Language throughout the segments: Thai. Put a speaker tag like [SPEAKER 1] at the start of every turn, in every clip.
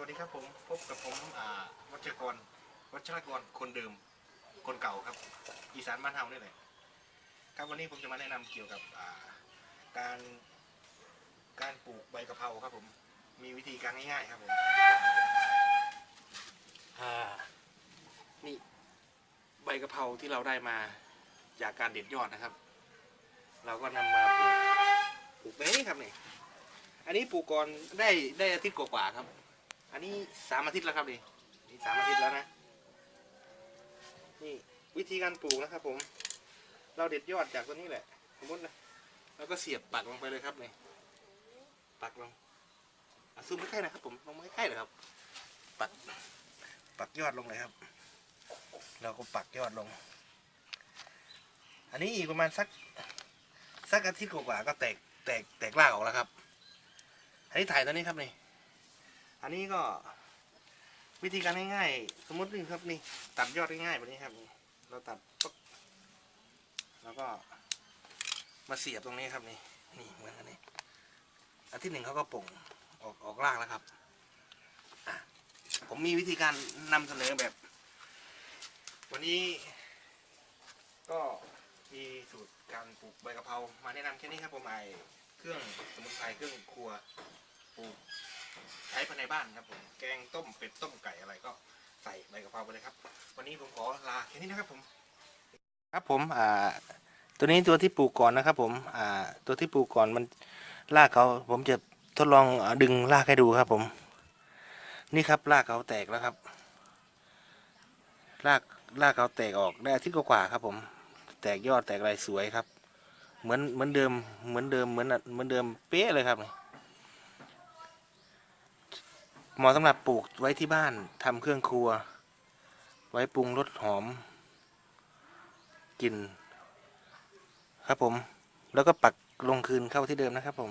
[SPEAKER 1] วัสดีครับผมพบกับผมวัชกร วัชรกรคนเดิม คนเก่าครับ อีสานบ้านเฮานี่แหละครับวันนี้ผมจะมาแนะนำเกี่ยวกับการการปลูกใบกะเพราครับผมมีวิธีการง่ายๆครับผมนี่ใบกะเพราที่เราได้มาจากการเด็ดยอดนะครับ เราก็นำมาปลูกปลูกไปนี่ครับนี่อันนี้ปลูกก่อนได้ได้อาทิตย์กว่าๆครับ อันนี้สามอาทิตย์แล้วครับนี่นี่สามอาทิตย์แล้วนะ นี่วิธีการปลูกนะครับ ผม เราเด็ดยอดจากตัวนี้แหละ สมมตินะแล้วก็เสียบปักลงไปเลยครับนี่ปักลงอซูมใกล้ๆนะครับ ผมลงมาใกล้ๆเลยครับ ปัก ปักยอดลงเลยครับ เราก็ปักยอดลง อันนี้อีกประมาณสัก สักอาทิตย์กว่าๆก็แตก แตก แตกรากออกแล้วครับ อันนี้ถ่ายตัวนี้ครับนี่ อันนี้ก็วิธีการง่ายๆ สมมตินี่ครับนี่ ตัดยอดง่ายๆแบบนี้ครับ เราตัดปุ๊บแล้วก็มาเสียบตรงนี้ครับนี่นี่เหมือนกันนี่อาทิตย์หนึ่งเขาก็ป่งออกออกรากแล้วครับผมมีวิธีการนำเสนอแบบ วันนี้ ก็มีสูตรการปลูกใบกะเพรามาแนะนำแค่นี้ครับผมไอเครื่องสมุนไพรเครื่องครัวปลูก ภายในบ้านครับผมแกงต้มเป็ดต้มไก่อะไรก็ใส่ใบกะเพราไปเลยครับ วันนี้ผมขอลาแค่นี้นะครับผม ครับผมอ่าตัวนี้ตัวที่ปลูกก่อนนะครับ ผมอ่าตัวที่ปลูกก่อนมันรากเขาผมจะทดลองดึงรากให้ดูครับ ผม นี่ครับรากเขาแตกแล้วครับรากรากเขาแตกออกได้อาทิตย์กว่าครับ ผม แตกยอดแตกอะไรสวยครับ เหมือนเหมือนเดิมเหมือนเดิมเหมือนเหมือนเดิมเป๊ะเลยครับนี่ เหมาะสำหรับปลูกไว้ที่บ้านทำเครื่องครัว ไว้ปรุงรสหอมกลิ่นครับผม แล้วก็ปักลงคืนเข้าที่เดิมนะครับผม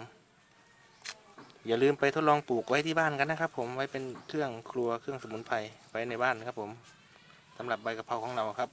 [SPEAKER 1] อย่าลืมไปทดลองปลูกไว้ที่บ้านกันนะครับ ผมไว้เป็นเครื่องครัวเครื่องสมุนไพรไว้ในบ้านครับผมสำหรับใบกะเพราของเราครับ